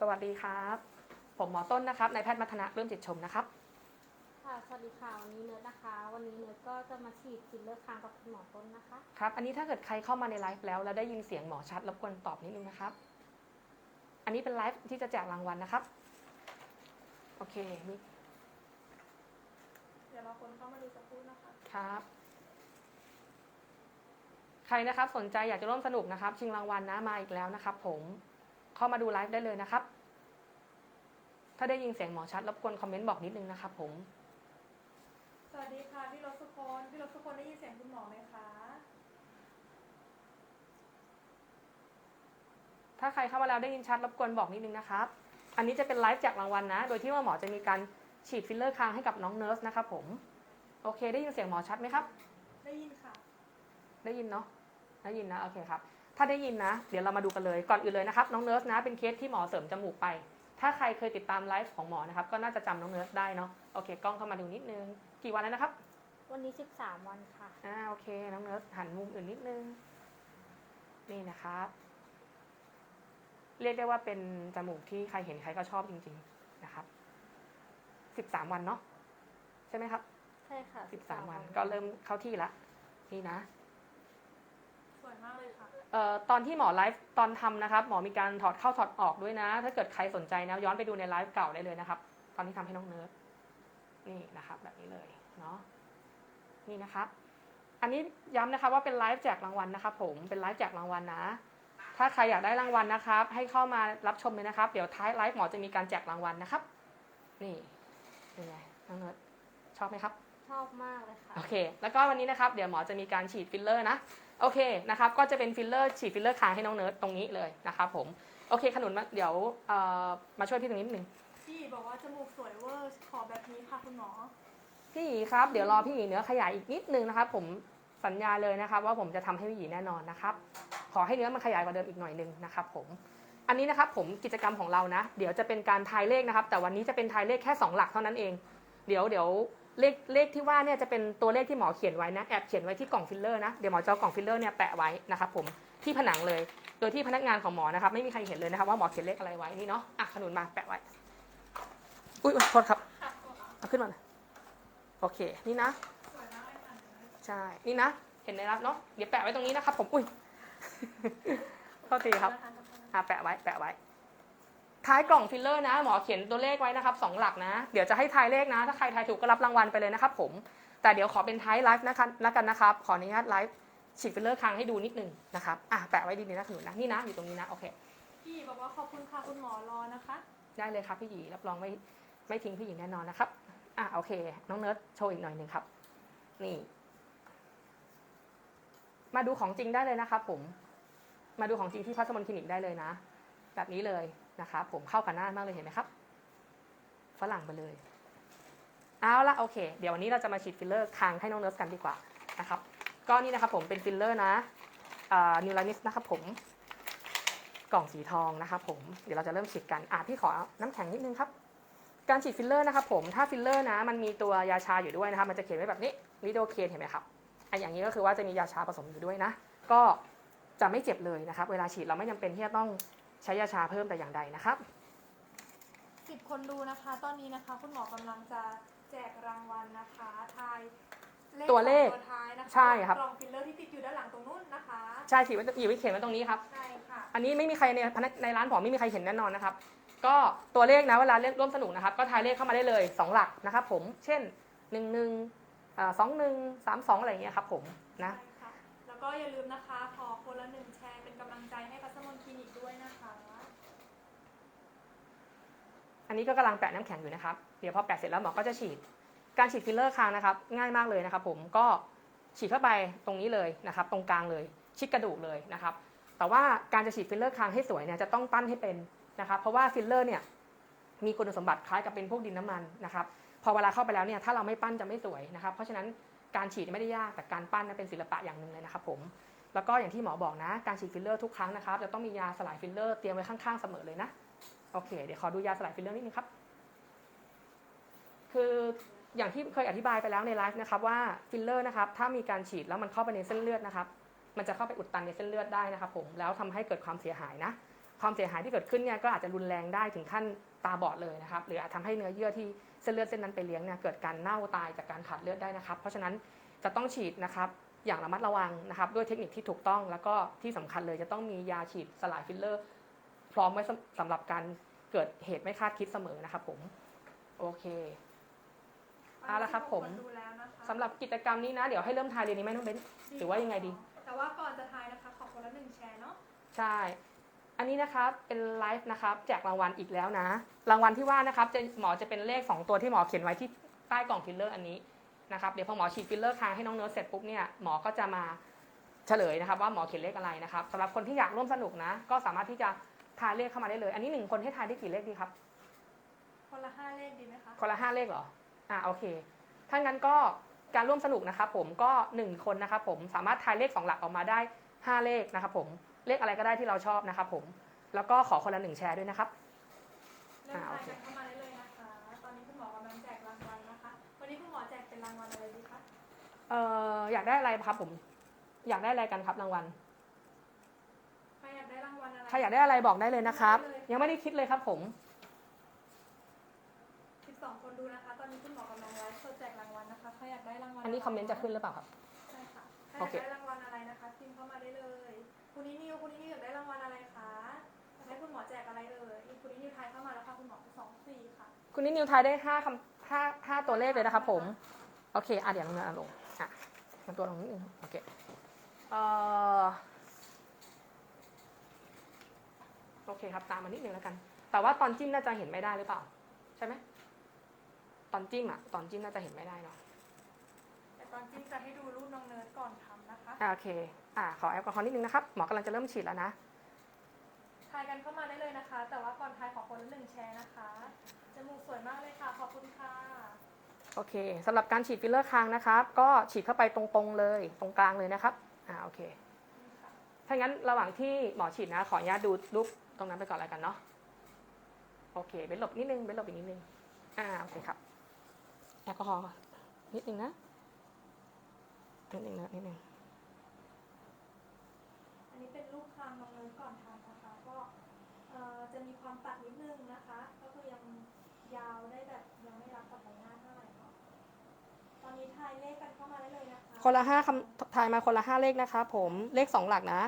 สวัสดีครับ ผมหมอต้นนะครับนายแพทย์มัทนะเริ่มจิตชมนะครับ ค่ะ สวัสดีค่ะ วันนี้เนิร์ดนะคะ วันนี้เนิร์ดก็จะมาฉีดฟิลเลอร์คางกับคุณหมอต้นนะคะ ครับ อันนี้ถ้าเกิดใครเข้ามาในไลฟ์แล้วแล้วได้ยินเสียงหมอชัดรบกวนตอบนิดนึงนะครับ อันนี้เป็นไลฟ์ที่จะแจกรางวัลนะครับ โอเคมีเดี๋ยวเราคนเข้ามาดูสักครู่นะคะ ครับ ใครนะครับสนใจอยากจะร่วมสนุกนะครับ ชิงรางวัลนะมาอีกแล้วนะครับผม เข้ามาดูไลฟ์ได้เลยนะครับ ถ้าได้ยินเสียงหมอชัดรบกวนคอมเมนต์บอกนิดนึงนะครับผมสวัสดีค่ะพี่รสุคนพี่รสุคนได้ยินเสียงคุณหมอไหมคะถ้าใครเข้ามาแล้วได้ยินชัดรบกวนบอกนิดนึงนะครับ อันนี้จะเป็นไลฟ์แจกรางวัลนะ โดยที่ว่าหมอจะมีการฉีดฟิลเลอร์คางให้กับน้องเนิร์สนะครับผม โอเค ได้ยินเสียงหมอชัดไหมครับ ได้ยินค่ะ ได้ยินเนาะ ได้ยินนะ โอเคครับ ถ้าได้ยินนะ เดี๋ยวเรามาดูกันเลย ก่อนอื่นเลยนะครับ น้องเนิร์สนะ เป็นเคสที่หมอเสริมจมูกไป ถ้าใครเคยติดตามไลฟ์ของหมอนะครับ ก็น่าจะจำน้องเนิร์สได้เนาะ โอเค กล้องเข้ามาดูนิดนึง กี่วันแล้วนะครับ วันนี้ 13 วันค่ะ อ่า โอเค น้องเนิร์สหันมุมอื่นนิดนึง นี่นะครับ เรียกได้ว่าเป็นจมูกที่ใครเห็นใครก็ชอบจริง ๆ นะครับ 13 วันเนาะ ใช่ไหมครับ ใช่ค่ะ 13 วัน ก็เริ่มเข้าที่ละ นี่นะส วยมากเลยค่ะ เอ่อตอนที่หมอไลฟ์ตอนทำนะครับ หมอมีการถอดเข้าถอดออกด้วยนะ ถ้าเกิดใครสนใจนะ ย้อนไปดูในไลฟ์เก่าได้เลยนะครับ ตอนที่ทำให้น้องเนิร์ดนี่นะครับ แบบนี้เลยเนาะนี่นะครับ อันนี้ย้ำนะครับว่าเป็นไลฟ์แจกรางวัลนะครับผมเป็นไลฟ์แจกรางวัลนะ ถ้าใครอยากได้รางวัลนะครับ ให้เข้ามารับชมเลยนะครับ เดี๋ยวท้ายไลฟ์หมอจะมีการแจกรางวัลนะครับ นี่เป็นไงน้องเนิร์ดชอบไหมครับ ชอบมากเลยค่ะ โอเค แล้วก็วันนี้นะครับ เดี๋ยวหมอจะมีการฉีดฟิลเลอร์นะ โอเคนะครับ ก็จะเป็นฟิลเลอร์ฉีดฟิลเลอร์คางให้น้องเนิร์ดตรงนี้เลยนะครับผม โอเค ขนุนมาเดี๋ยวเอ่อมาช่วยพี่ตรงนี้นิดนึง พี่บอกว่าจมูกสวยเวอร์ ขอแบบนี้ค่ะคุณหมอ พี่หยีครับ เดี๋ยวรอพี่หยีเนื้อขยายอีกนิดนึงนะครับ ผมสัญญาเลยนะครับ ว่าผมจะทำให้พี่หยีแน่นอนนะครับ ขอให้เนื้อมันขยายกว่าเดิมอีกหน่อยนึงนะครับผม อันนี้นะครับผมกิจกรรมของเรานะ เดี๋ยวจะเป็นการทายเลขนะครับ แต่วันนี้จะเป็นทายเลขแค่2หลักเท่านั้นเอง เดี๋ยวเดี๋ยว เลขเลขที่ว่าเนี่ยจะเป็นตัวเลขที่หมอเขียนไว้นะแอบเขียนไว้ที่กล่องฟิลเลอร์นะเดี๋ยวหมอจะเอากล่องฟิลเลอร์เนี่ยแปะไว้นะครับผมที่ผนังเลย โดยที่พนักงานของหมอนะครับไม่มีใครเห็นเลยนะครับว่าหมอเขียนเลขอะไรไว้นี่เนาะอะขนุนมาแปะไว้อุ้ยโทษครับเอาขึ้นมาโอเคนี่นะสวยมากเลยค่ะใช่นี่นะเห็นในรับเนาะเดี๋ยวแปะไว้ตรงนี้นะครับผมอุ้ยโทษทีครับอะแปะไว้แปะไว้ ท้ายกล่องฟิลเลอร์นะ หมอเขียนตัวเลขไว้นะครับสองหลักนะ เดี๋ยวจะให้ทายเลขนะ ถ้าใครทายถูกก็รับรางวัลไปเลยนะครับผม แต่เดี๋ยวขอเป็นท้ายไลฟ์นะคะแล้วกันนะครับ ขออนุญาตไลฟ์ฉีดฟิลเลอร์คางให้ดูนิดนึงนะครับ อะแปะไว้ดีๆนะขนุนนะ นี่นะ อยู่ตรงนี้นะ โอเค พี่บอกว่าขอบคุณค่ะคุณหมอรอนะคะ ได้เลยครับพี่หยีรับรองไม่ไม่ทิ้งพี่หยีแน่นอนนะครับ อะโอเค น้องเนิร์ดโชว์อีกหน่อยหนึ่งครับ นี่ มาดูของจริงได้เลยนะครับผม มาดูของจริงที่พัสมนคลินิกได้เลยนะ แบบนี้เลย นะครับผมเข้ากับหน้ามากเลยเห็นไหมครับ ฝรั่งไปเลยเอาละโอเค เดี๋ยววันนี้เราจะมาฉีดฟิลเลอร์คางให้น้องเนิร์สกันดีกว่านะครับก็นี่นะครับผมเป็นฟิลเลอร์นะนิวลานิสนะครับผมกล่องสีทองนะครับผมเดี๋ยวเราจะเริ่มฉีดกันอะพี่ขอน้ำแข็งนิดนึงครับ การฉีดฟิลเลอร์นะครับผมถ้าฟิลเลอร์นะ มันมีตัวยาชาอยู่ด้วยนะครับมันจะเขียนไว้แบบนี้ลิโดเคนเห็นไหมครับไออย่างนี้ก็คือว่าจะมียาชาผสมอยู่ด้วยนะ ก็จะไม่เจ็บเลยนะครับ เวลาฉีดเราไม่จำเป็นที่จะต้อง ใช้ยาชาเพิ่มแต่อย่างใดนะครับสิบคนดูนะคะ ตอนนี้นะคะ คุณหมอกำลังจะแจกรางวัลนะคะทายตัวเลขตัวท้ายนะคะใช่ครับกล่องฟิลเลอร์ที่ติดอยู่ด้านหลังตรงนู้นนะคะใช่ฉีดไว้อยู่ไว้เขียนไว้ตรงนี้ครับใช่ค่ะอันนี้ไม่มีใครในพนักในร้านผมไม่มีใครเห็นแน่นอนนะครับ ก็ตัวเลขนะเวลาเล่นร่วมสนุกนะครับ ก็ทายเลขเข้ามาได้เลย 2 หลักนะครับ ผมเช่น1 1สองหนึ่งสามสองอะไรอย่างเงี้ยครับ ผมนะใช่ค่ะแล้วก็อย่าลืมนะคะขอคนละหนึ่งแชร์เป็นกำลังใจให้พัสมนคลินิกด้วยนะคะ อันนี้ก็กำลังแปะน้ำแข็งอยู่นะครับ เดี๋ยวพอแปะเสร็จแล้วหมอก็จะฉีด การฉีดฟิลเลอร์คางนะครับ ง่ายมากเลยนะครับ ผมก็ฉีดเข้าไปตรงนี้เลยนะครับ ตรงกลางเลย ชิดกระดูกเลยนะครับ แต่ว่าการจะฉีดฟิลเลอร์คางให้สวยเนี่ยจะต้องปั้นให้เป็นนะครับ เพราะว่าฟิลเลอร์เนี่ยมีคุณสมบัติคล้ายกับเป็นพวกดินน้ำมันนะครับ พอเวลาเข้าไปแล้วเนี่ยถ้าเราไม่ปั้นจะไม่สวยนะครับ เพราะฉะนั้นการฉีดไม่ได้ยากแต่การปั้นนั้นเป็นศิลปะอย่างหนึ่งเลยนะครับ ผมแล้วก็อย่างที่หมอบอกนะ การฉีดฟิลเลอร์ทุกครั้งนะครับจะต้องมียาสลายฟิลเลอร์เตรียมไว้ข้างๆเสมอเลยนะ โอเค เดี๋ยวขอดูยาสลายฟิลเลอร์นิดนึงครับ คืออย่างที่เคยอธิบายไปแล้วในไลฟ์นะครับว่าฟิลเลอร์นะครับถ้ามีการฉีดแล้วมันเข้าไปในเส้นเลือดนะครับ มันจะเข้าไปอุดตันในเส้นเลือดได้นะครับ ผมแล้วทำให้เกิดความเสียหายนะ ความเสียหายที่เกิดขึ้นเนี่ยก็อาจจะรุนแรงได้ถึงขั้นตาบอดเลยนะครับ หรืออาจทำให้เนื้อเยื่อที่เส้นเลือดเส้นนั้นไปเลี้ยงเนี่ยเกิดการเน่าตายจากการขาดเลือดได้นะครับ เพราะฉะนั้นจะต้องฉีดนะครับอย่างระมัดระวังนะครับ ด้วยเทคนิคที่ถูกต้องแล้วก็ที่สำคัญเลยจะต้องมียาฉีดสลายฟิลเลอร์ พร้อมไว้สำสำหรับการ เกิดเหตุไม่คาดคิดเสมอนะครับผมโอเคเอาละครับผมนดูแล้วนะคะสำหรับกิจกรรมนี้นะ เดี๋ยวให้เริ่มทายเรียนนี้ไหมน้องเบนหรือว่ายังไงดี แต่ว่าก่อนจะทายนะคะขอคนละหนึ่งแชร์เนาะใช่ อันนี้นะครับเป็นไลฟ์นะครับแจกรางวัลอีกแล้วนะ รางวัลที่ว่านะครับจะหมอจะเป็นเลข 2 ตัวที่หมอเขียนไว้ที่ใต้กล่องฟิลเลอร์อันนี้นะครับเดี๋ยวพอหมอฉีดฟิลเลอร์คางให้น้องเนิร์ดเสร็จปุ๊บเนี่ยหมอก็จะมาเฉลยนะครับว่าหมอเขียนเลขอะไรนะครับสำหรับคนที่อยากร่วมสนุกนะ ก็สามารถที่จะ ทายเลขเข้ามาได้เลย อันนี้หนึ่งคนให้ทายได้กี่เลขดีครับ คนละห้าเลขดีไหมคะ คนละห้าเลขเหรอ อ่าโอเค ถ้างั้นก็การร่วมสนุกนะครับผมก็1คนนะครับผมสามารถทายเลข2หลักออกมาได้5เลขนะครับผม เลขอะไรก็ได้ที่เราชอบนะครับผม แล้วก็ขอคนละหนึ่งแชร์ด้วยนะครับเริ่มอ่าโอทายเคกันเข้ามาได้เลยนะคะ ตอนนี้คุณหมอกำลังแจกรางวัลนะคะ วันนี้คุณหมอแจกเป็นรางวัลอะไรดีคะ เอ่ออยากได้อะไรครับผม อยากได้อะไรกันครับรางวัลใค รอยากได้รางวัลอะไรใครอยากได้อะไรบอกได้เลยนะครับ ยังไม่ได้คิดเลยครับผม12คนดูนะคะ ตอนนี้คุณหมอกำลังไลฟ์สดแจกรางวัลนะคะ ใครอยากได้รางวัลอันนี้คอมเมนต์จะขึ้นหรือเปล่าครับ ใช่ค่ะใครอโอยากเคได้รางวัลอะไรนะคะพิมพ์เข้ามาได้เลย คุณนินิวคุณนินิวอยากได้รางวัลอะไรคะอยากให้คุณหมอแจกอะไรเอ่ยคุณนินิวทายเข้ามาแล้วค่ะคุณหมอสองสี่ค่ะคุณนิดนิวทายได้5คำห้าห้าตัวเลขเลยนะครับผม โอเค อะเดี๋ยวลงมาลงอะมันตัวลงนิดนึง โอเค เอ่อ โอเคครับ ตามมานิดนึงแล้วกัน แต่ว่าตอนจิ้มน่าจะเห็นไม่ได้หรือเปล่า ใช่ไหมตอนจิ้มอะตอนจิ้มน่าจะเห็นไม่ได้เนาะแต่ตอนจิ้มจะให้ดูรูปน้องเนิร์ดก่อนทำนะคะอะโอเค อะขอแอลกอฮอล์นิดนึงนะครับหมอกำลังจะเริ่มฉีดแล้วนะทายกันเข้ามาได้เลยนะคะ แต่ว่าก่อนทายขอคนละหนึ่งแชร์นะคะจมูกสวยมากเลยค่ะขอบคุณค่ะโอเคสำหรับการฉีดฟิลเลอร์คางนะครับ ก็ฉีดเข้าไปตรงๆเลย ตรงกลางเลยนะครับอ่าโอเคนี่ค่ะถ้างั้นระหว่างที่หมอฉีดนะ ขออนุญาตดูรูป ตรงนั้นไปก่อนแล้วกันเนาะโอเคเบนหลบนิดนึงเบนหลบอีกนิดนึงอ่าโอเคครับแอลกอฮอล์นิดนึงนะนิดนึงนะนิดนึงอันนี้เป็นรูปคางน้องเนิร์ดก่อนทำนะคะ ก็เอ่อจะมีความตัดนิดนึงนะคะ ก็คือยังยาวได้แบบยังไม่รับกับใบหน้าเท่าไหร่เนาะตอนนี้ทายเลขกันเข้ามาได้เลยนะคะคนละห้าคำทายมาคนละห้าเลขนะคะ ผมเลขสองหลักนะ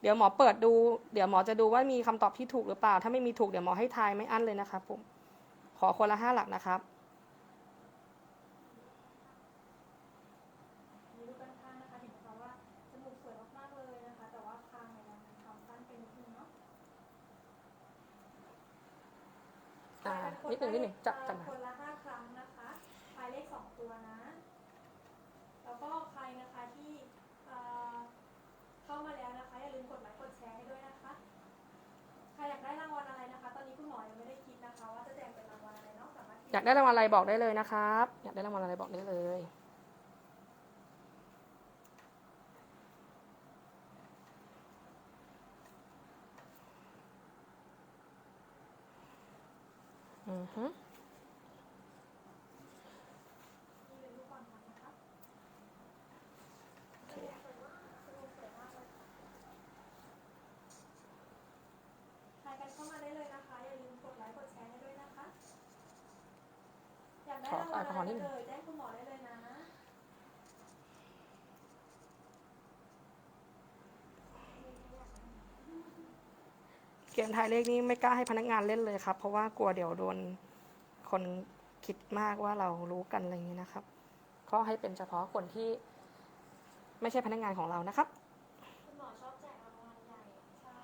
เดี๋ยวหมอเปิดดู เดี๋ยวหมอจะดูว่ามีคำตอบที่ถูกหรือเปล่า ถ้าไม่มีถูกเดี๋ยวหมอให้ทายไม่อั้นเลยนะครับผม ขอคนละห้าหลักนะครับมีรูปด้านข้างนะคะเห็นไอยากได้รางวัลอะไรบอกได้เลยนะครับ อยากได้รางวัลอะไรบอกได้เลยอือฮึ นี่เป็นรูปก่อนทำนะคะ โอเค สวยมากจมูกสวยมากเลยค่ะทายกันเข้ามาได้เลยนะคะ อย่าลืมกดไลค์กดแชร์ให้ด้วยนะคะ อยากได้รางวัลอะไรเลยแจ้งคุณหมอได้เลยนะเกมทายเลขนี้ไม่กล้าให้พนักงานเล่นเลยครับ เพราะว่ากลัวเดี๋ยวโดนคนคิดมากว่าเรารู้กันอะไรอย่างนี้นะครับ ก็ให้เป็นเฉพาะคนที่ไม่ใช่พนักงานของเรานะครับ คุณหมอชอบแจกรางวัลใหญ่ใช่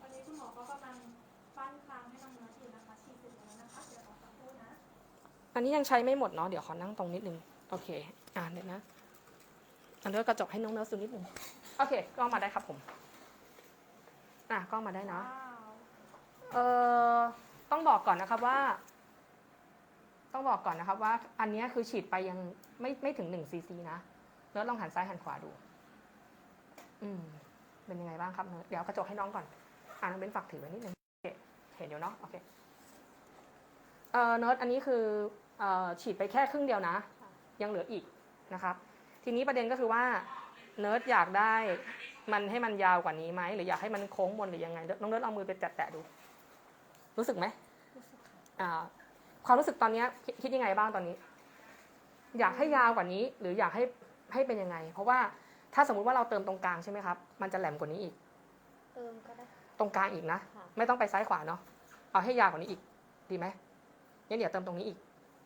ตอนนี้คุณหมอก็กำลังปั้นคางให้น้องเนื้ออยู่นะคะฉีดเสร็จแล้วนะคะ เดี๋ยวขอสักครู่นะ อันนี้ยังใช้ไม่หมดเนาะเดี๋ยวขอนั่งตรงนิดนึงโอเค อ่านเดี๋ยวนะอันนี้กระจกให้น้องเนิร์สดูนิดนึงโอเคกล้องมาได้ครับผม อะกล้องมาได้นะว้าวเอ่อต้องบอกก่อนนะครับว่า ต้องบอกก่อนนะครับว่า อันเนี้ยคือฉีดไปยังไม่ไม่ถึงหนึ่งซีซีนะเนิร์ดลองหันซ้ายหันขวาดู อืม เป็นยังไงบ้างครับเนิร์ดเดี๋ยวเอากระจกให้น้องก่อน อ่าน้องเบนฝากถือไว้นิดนึงโอเคเห็นอยู่เนาะโอเคเอ่อเนิร์ดอันนี้คือ เอ่อฉีดไปแค่ครึ่งเดียวนะ ยังเหลืออีกนะครับ ทีนี้ประเด็นก็คือว่าเนิร์ดอยากได้มันให้มันยาวกว่านี้ไหมหรืออยากให้มันโค้งมนหรือยังไงน้องเนิร์ดเอามือไปแตะๆดู รู้สึกไหมรู้สึกค่ะอ่าความรู้สึกตอนเนี้ยคิดคิดยังไงบ้างตอนนี้ อยากให้ยาวกว่านี้ หรืออยากให้ให้เป็นยังไง เพราะว่าถ้าสมมุติว่าเราเติมตรงกลางใช่ไหมครับ มันจะแหลมกว่านี้อีก เติมก็ได้ ตรงกลางอีกนะค่ะไม่ต้องไปซ้ายขวาเนาะ เอาให้ยาวกว่านี้อีก ดีไหมงั้นเดี๋ยวเติมตรงนี้อีก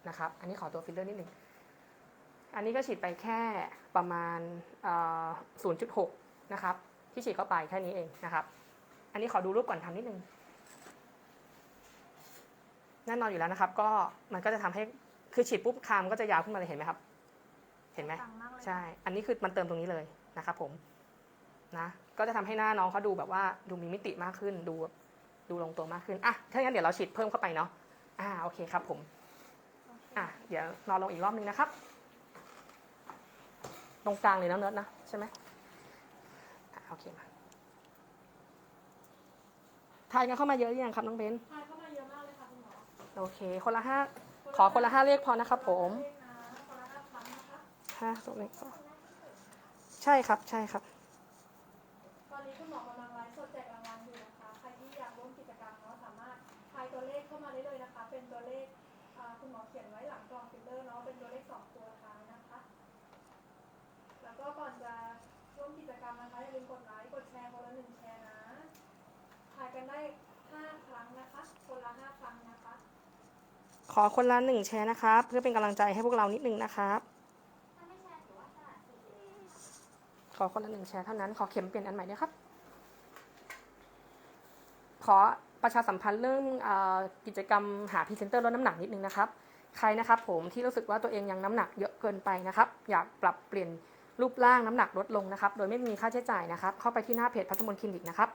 นะครับ อันนี้ขอตัวฟิลเลอร์นิดหนึ่ง อันนี้ก็ฉีดไปแค่ประมาณเอ่อ0.6 นะครับ ที่ฉีดเข้าไปแค่นี้เองนะครับ อันนี้ขอดูรูปก่อนทำนิดนึงแน่นอนอยู่แล้วนะครับ ก็มันก็จะทำให้คือฉีดปุ๊บคามก็จะยาวขึ้นมาเลยเห็นไหมครับ เห็นไหมต่างมากเลยใช่ อันนี้คือมันเติมตรงนี้เลยนะครับผมนะก็จะทำให้หน้าน้องเขาดูแบบว่าดูมีมิติมากขึ้นดูดูลงตัวมากขึ้นอะถ้างั้นเดี๋ยวเราฉีดเพิ่มเข้าไปเนาะอ่าโอเคครับผม อะเดี๋ยวนอนลงอีกรอบนึงนะครับ ตรงกลางเลยนะเนิร์ดนะ ใช่ไหมอะโอเคมาทายกันเข้ามาเยอะหรือยังครับน้องเบนทายเข้ามาเยอะมากเลยค่ะคุณหมอ โอเค คนละห้าขอคนละห้าเลขพอนะครับผมเลขนะคนละห้าครั้งนะคะห้าสองหนึ่งสองใช่ครับ ใช่ครับ ตอนนี้คุณหมอกำลังไลฟ์สดแจกรางวัลอยู่นะคะ ใครที่อยากร่วมกิจกรรมเนาะสามารถทายตัวเลขเข้ามาได้เลยนะคะ เป็นตัวเลขอ่า คุณหมอเขียนไว้หลังกล่องฟิลเลอร์เนาะเป็นตัวเลขสองตัวท้ายนะคะ แล้วก็ก่อนจะร่วมกิจกรรมนะคะอย่าลืมกดไลค์กดแชร์คนละหนึ่งแชร์นะทายกันได้ห้าครั้งนะคะ คนละห้าครั้งนะคะ ขอคนละหนึ่งแชร์นะครับ เพื่อเป็นกำลังใจให้พวกเรานิดนึงนะครับถ้าไม่แชร์ถือว่าสละขอคนละหนึ่งแชร์เท่านั้น ขอเข็มเปลี่ยนอันใหม่ด้วยครับ ขอ ประชาสัมพันธ์เรื่องเออกิจกรรมหาพรีเซนเตอร์ลดน้ำหนักนิดนึงนะครับ ใครนะครับผมที่รู้สึกว่าตัวเองยังน้ำหนักเยอะเกินไปนะครับ อยากปรับเปลี่ยนรูปร่างน้ำหนักลดลงนะครับ โดยไม่มีค่าใช้จ่ายนะครับ เข้าไปที่หน้าเพจพัฒมนคลินิกนะครับ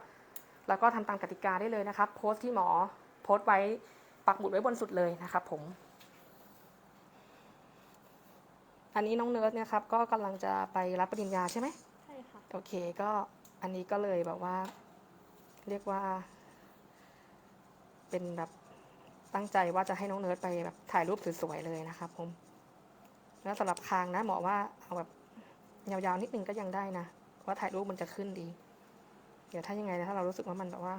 แล้วก็ทำตามกติกาได้เลยนะครับ โพสต์ที่หมอโพสต์ไว้ปักหมุดไว้บนสุดเลยนะครับ ผม อันนี้น้องเนิร์ดเนี่ยครับ ก็กำลังจะไปรับปริญญาใช่ไหมใช่ค่ะ โอเคก็อันนี้ก็เลยแบบว่า เรียกว่า เป็นแบบตั้งใจว่าจะให้น้องเนิร์ดไปแบบถ่ายรูปสวยๆเลยนะครับผม แล้วสำหรับคางนะหมอว่าเอาแบบยาวๆนิดนึงก็ยังได้นะเพราะว่าถ่ายรูปมันจะขึ้นดี เดี๋ยวถ้ายังไงนะถ้าเรารู้สึกว่ามันแบบว่า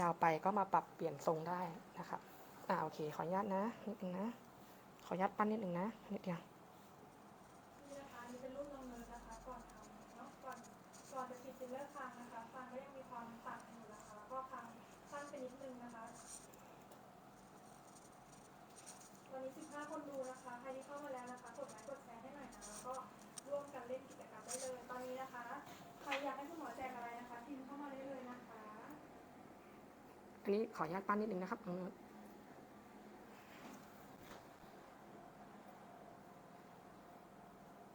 ยาวไปก็มาปรับเปลี่ยนทรงได้นะครับ อ่าโอเค ขออนุญาตนะนิดนึงนะ ขออนุญาตปั้นนิดนึงนะนิดเดียวนี่นะคะอันนี่เป็นรูปน้องเนิร์ดนะคะก่อนทำเนาะก่อนก่อนจะฉีดฟิลเลอร์คางนะคะคางก็ยังมีความต่างอยู่นะคะแล้วก็คาง สั้นไปนิดนึงนะคะ วันนี้ 15 คนดูนะคะ ใครที่เข้ามาแล้วนะคะ กดไลค์กดแชร์ให้หน่อยนะ แล้วก็ร่วมกันเล่นกิจกรรมได้เลย ตอนนี้นะคะ ใครอยากให้คุณหมอแจกอะไรนะคะพิมพ์เข้ามาได้เลยนะคะ อันนี้ขออนุญาตปั้นนิดนึงนะครับน้องโน้ต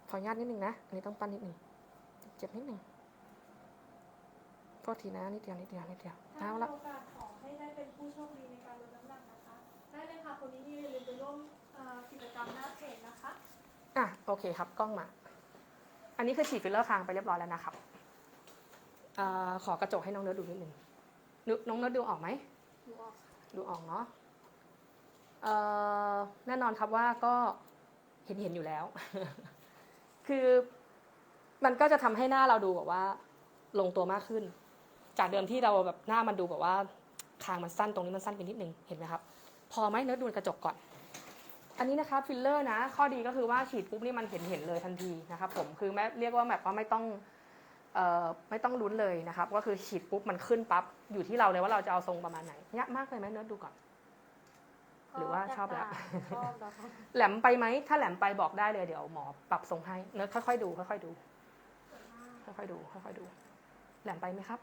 ขออนุญาตนิดนึงนะ อันนี้ต้องปั้นนิดนึงเจ็บนิดนึงโทษทีนะนิดเดียวนิดเดียวนิดเดียวถ้าเอามีละโอกาสขอให้ได้ เป็นผู้โชคดีในการลดน้ำหนักนะคะ ได้เลยค่ะคนนี้ที่อย่าลืมไปร่วมเอ่อกิจกรรมหน้าเพจนะคะ อะโอเคครับกล้องมา อันนี้คือฉีดฟิลเลอร์คางไปเรียบร้อยแล้วนะครับอ่าขอกระจกให้น้องเนิร์ดดูนิดนึงดูน้องเนิร์ดดูออกไหมดูออกดูออกเนาะเอ่อแน่นอนครับว่าก็เห็นเห็นอยู่แล้ว คือมันก็จะทำให้หน้าเราดูแบบว่า ลงตัวมากขึ้น จากเดิมที่เราแบบหน้ามันดูแบบว่า คางมันสั้นตรงนี้มันสั้นไปนิดนึงเห็นไหมครับ พอไหมเนื้อดูในกระจกก่อน อันนี้นะคะฟิลเลอร์นะ ข้อดีก็คือว่าฉีดปุ๊บนี่มันเห็นเห็นเลยทันทีนะครับผมคือแม้เรียกว่าแบบว่าไม่ต้องเอ่อไม่ต้องลุ้นเลยนะครับ ก็คือฉีดปุ๊บมันขึ้นปั๊บอยู่ที่เราเลยว่าเราจะเอาทรงประมาณไหนยากมากเลยไหมเนื้อดูก่อนหรือว่าชอบแล้วชอบแล้วค่ะแหลมไปไหม ถ้าแหลมไปบอกได้เลยเดี๋ยวหมอปรับทรงให้เนื้อค่อยๆดู ค่อยๆดู ค่อยๆดู ค่อยๆดู แหลมไปไหมครับ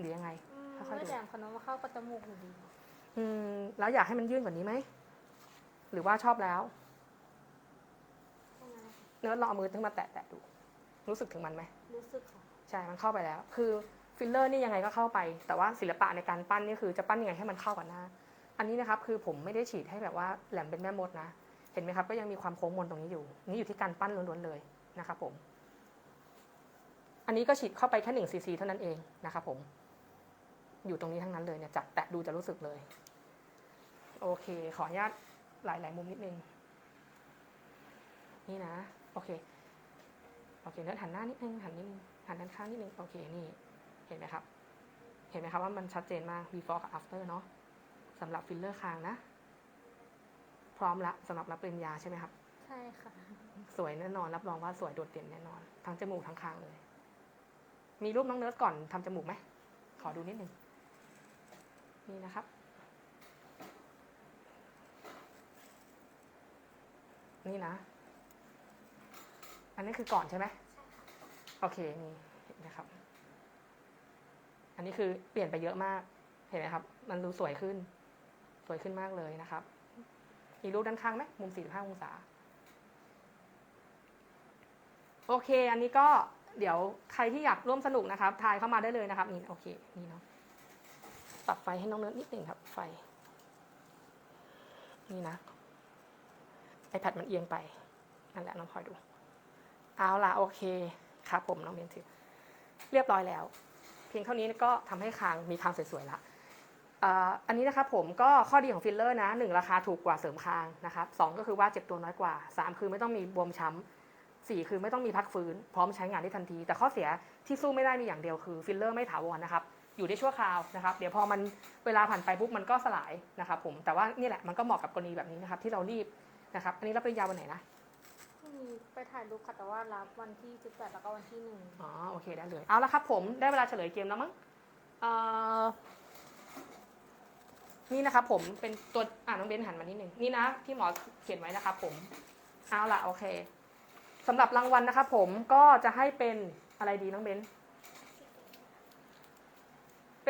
หรือยังไงอืมค่อยๆดู ไม่แหลมขนมมาเข้ากับจมูกอยู่ดี อืม แล้วอยากให้มันยื่นกว่านี้ไหม หรือว่าชอบแล้วใช่ไหมเนื้อลองเอามือขึ้นมาแตะๆดู รู้สึกถึงมันไหม รู้สึกค่ะ ใช่ มันเข้าไปแล้ว คือฟิลเลอร์นี่ยังไงก็เข้าไป แต่ว่าศิลปะในการปั้นนี่คือจะปั้นยังไงให้มันเข้ากับหน้า อันนี้นะครับคือผมไม่ได้ฉีดให้แบบว่าแหลมเป็นแม่มดนะ เห็นไหมครับก็ยังมีความโค้งมนตรงนี้อยู่ นี่อยู่ที่การปั้นล้วนๆเลยนะครับผม อันนี้ก็ฉีดเข้าไปแค่หนึ่งซีซีเท่านั้นเองนะครับผม อยู่ตรงนี้ทั้งนั้นเลยเนี่ยจับแตะดูจะรู้สึกเลย โอเค ขออนุญาตหลาย ๆ มุมนิดนึง นี่นะ โอเค โอเคเนื้อหันหน้านิดนึง หันนิดนึงหันด้านข้างนิดนึง โอเค นี่ เห็นไหมครับ เห็นไหมครับว่ามันชัดเจนมาก before กับ after เนาะสำหรับฟิลเลอร์คางนะ พร้อมละสำหรับรับปริญญาใช่ไหมครับ ใช่ค่ะ สวยแน่นอน รับรองว่าสวยโดดเด่นแน่นอน ทั้งจมูกทั้งคางเลย มีรูปน้องเนิร์ดก่อนทำจมูกไหม ขอดูนิดนึง นี่นะครับ นี่นะ อันนี้คือก่อนใช่ไหมโอเคนี่เห็นไหมครับ อันนี้คือเปลี่ยนไปเยอะมาก เห็นไหมครับ มันดูสวยขึ้น สวยขึ้นมากเลยนะครับ มีรูปด้านข้างไหมมุม 45 องศา โอเค อันนี้ก็เดี๋ยวใครที่อยากร่วมสนุกนะครับ ทายเข้ามาได้เลยนะครับ นี่โอเค นี่เนาะ ปรับไฟให้น้องเนิร์ดนิดหนึ่งครับ ไฟ นี่นะ iPad มันเอียงไป นั่นแหละน้องพลอยดู เอาล่ะโอเคครับผมน้องเบนถือเรียบร้อยแล้ว เพียงเท่านี้ก็ทำให้คางมีคางสวยๆละอ่าอันนี้นะครับผมก็ข้อดีของฟิลเลอร์นะหนึ่งราคาถูกกว่าเสริมคางนะครับสองก็คือว่าเจ็บตัวน้อยกว่าสามคือไม่ต้องมีบวมช้ำสี่คือไม่ต้องมีพักฟื้น พร้อมใช้งานได้ทันที แต่ข้อเสียที่สู้ไม่ได้มีอย่างเดียวคือฟิลเลอร์ไม่ถาวรนะครับ อยู่ได้ชั่วคราวนะครับ เดี๋ยวพอมันเวลาผ่านไปปุ๊บมันก็สลายนะครับผมแต่ว่านี่แหละมันก็เหมาะกับกรณีแบบนี้นะครับ ที่เรารีบนะครับ อันนี้รับปริญญาวันไหนนะมีไปถ่ายรูปค่ะแต่ว่ารับวันที่ 18 แล้วก็วันที่หนึ่งอ๋อโอเคได้เลย เอาละครับผมได้เวลาเฉลยเกมแล้วมั้งเอ่อนี่นะครับผมเป็นตัวอ่าน้องเบนหันมานิดนึงนี่นะที่หมอเขียนไว้นะครับผมเอาละโอเคสำหรับรางวัลนะครับผมก็จะให้เป็นอะไรดีน้องเบน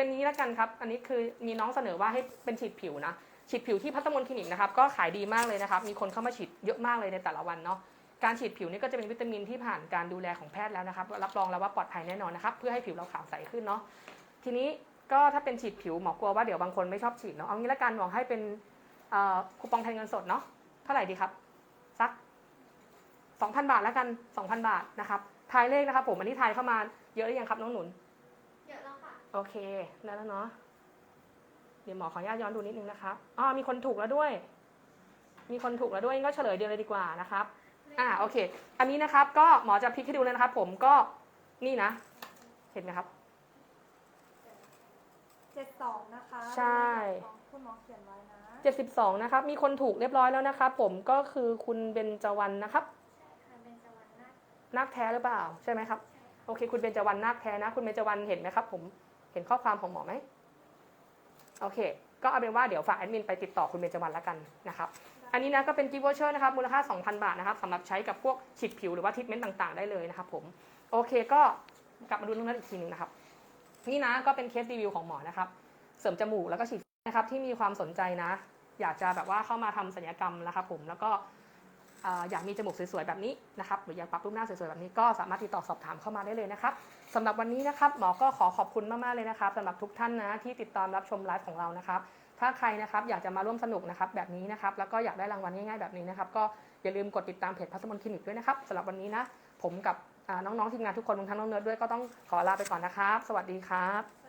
เป็นนี้แล้วกันครับ อันนี้คือมีน้องเสนอว่าให้เป็นฉีดผิวนะ ฉีดผิวที่พัฒมนคลินิกนะครับ ก็ขายดีมากเลยนะครับ มีคนเข้ามาฉีดเยอะมากเลยในแต่ละวันเนาะ การฉีดผิวนี่ก็จะเป็นวิตามินที่ผ่านการดูแลของแพทย์แล้วนะครับ รับรองแล้วว่าปลอดภัยแน่นอนนะครับ เพื่อให้ผิวเราขาวใสขึ้นเนาะ ทีนี้ก็ถ้าเป็นฉีดผิวหมอกลัวว่าเดี๋ยวบางคนไม่ชอบฉีดเนาะ เอางี้ละกันหมอให้เป็นคูปองแทนเงินสดเนาะ เท่าไหร่ดีครับสัก2,000 บาทแล้วกัน 2,000 บาทนะครับ ทายเลขนะครับผม อันนี้ทายเข้ามาเยอะหรือยังครับน้องหนุน เยอะแล้วค่ะ โอเคได้แล้วเนาะเดี๋ยวหมอขออนุญาตย้อนดูนิดนึงนะครับอ๋อมีคนถูกแล้วด้วย มีคนถูกแล้วด้วยงั้นก็เฉลยเดียวเลยดีกว่านะครับ อ่าโอเค อันนี้นะครับ ก็หมอจะพลิกให้ดูเลยนะครับ ผมก็นี่นะ เห็นไหมครับ เจ็ดสองนะคะใช่ ของคุณหมอเขียนไว้นะ72นะครับ มีคนถูกเรียบร้อยแล้วนะครับผมก็คือคุณเบญจวรรณนะครับ ค่ะเป็นจวันนาคนาคแท้หรือเปล่าใช่ไหมครับ โอเค คุณเบญจวรรณนาคแท้นะ คุณเบญจวรรณเห็นไหมครับผม เห็นข้อความของหมอไหมโอเค ก็เอาเป็นว่าเดี๋ยวฝากแอดมินไปติดต่อคุณเบญจวรรณแล้วกันนะครับ อันนี้นะก็เป็นกิฟต์วอเชอร์นะครับมูลค่า 2,000 บาทนะครับสำหรับใช้กับพวกฉีดผิวหรือว่าทรีทเมนต์ต่างๆ ได้เลยนะครับผม โอเคก็กลับมาดูเรื่องนั้นอีกทีหนึงนะครับ นี่นะก็เป็นเคสรีวิวของหมอนะครับ เสริมจมูกแล้วก็ฉีดนะครับที่มีความสนใจนะ อยากจะแบบว่าเข้ามาทำศัลยกรรมนะครับผมแล้วก็ อยากมีจมูกสวยๆแบบนี้นะครับหรืออยากปรับรูปหน้าสวยๆแบบนี้ก็สามารถติดต่อสอบถามเข้ามาได้เลยนะครับสำหรับวันนี้นะครับหมอก็ขอขอบคุณมากๆเลยนะครับสำหรับทุกท่านนะที่ติดตามรับชมไลฟ์ของเรานะครับ ถ้าใครนะครับอยากจะมาร่วมสนุกนะครับแบบนี้นะครับแล้วก็อยากได้รางวัลง่ายๆแบบนี้นะครับก็อย่าลืมกดติดตามเพจพัสมนคลินิกด้วยนะครับสำหรับวันนี้นะผมกับน้องๆทีมงานทุกคนรวมทั้งน้องเนิร์ดด้วยก็ต้องขอลาไปก่อนนะครับ สวัสดีครับ